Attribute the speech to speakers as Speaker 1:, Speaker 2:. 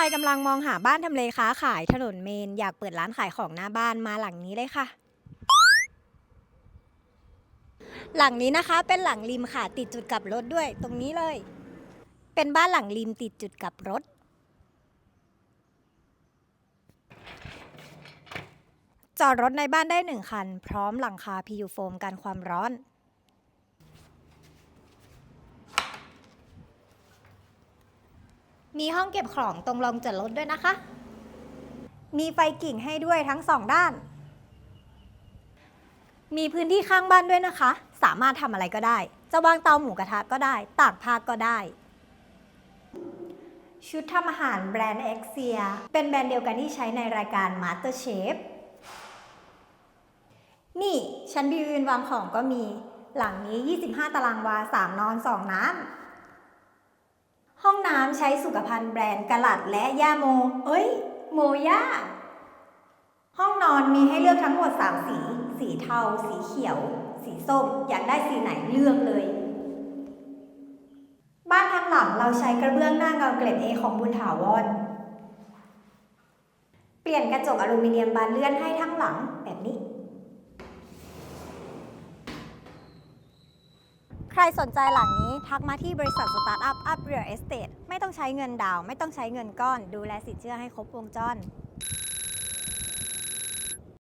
Speaker 1: รกำลังมองหาบ้านทำเลค้าขายถนนเมน อยากเปิดร้านขายของหน้าบ้านมาหลังนี้เลยค่ะ หลังนี้นะคะเป็นหลังริมค่ะติดจุดกลับรถด้วย ตรงนี้เลย เป็นบ้านหลังริมติดจุดกลับรถ จอดรถในบ้านได้หนึ่งคัน พร้อมหลังคาพียูโฟมกันความร้อน มีห้องเก็บของตรงลงจอดรถด้วยนะคะ มีไฟกิ่งให้ด้วยทั้งสองด้าน มีพื้นที่ข้างบ้านด้วยนะคะ สามารถทำอะไรก็ได้ จะวางเตาหมูกระทะก็ได้ ตากผ้าก็ได้ ชุดทำอาหารแบรนด์เอ็กเซียเป็นแบรนด์เดียวกันที่ใช้ในรายการ MasterChef นี่ชั้นบิวอินวางของก็มี หลังนี้ 25 ตารางวา 3 นอน 2 น้ำ ห้องน้ำใช้สุขภัณฑ์แบรนด์กะหลัดและย่าโม เอ้ย โมย่า ห้องนอนมีให้เลือกทั้งหมด 3 สี สีเทา สีเขียว สีส้ม อยากได้สีไหนเลือกเลย บ้านทางหลังเราใช้กระเบื้องหน้าเงาเกล็ดเอของบุญถาวร เปลี่ยนกระจกอลูมิเนียมบานเลื่อนให้ทั้งหลังแบบนี้ ใครสนใจหลังนี้ทักมาที่บริษัทสตาร์ทอัพอัพเรียลเอสเตไม่ต้องใช้เงินดาว ไม่ต้องใช้เงินก้อน ดูแลสินเชื่อให้ครบวงจร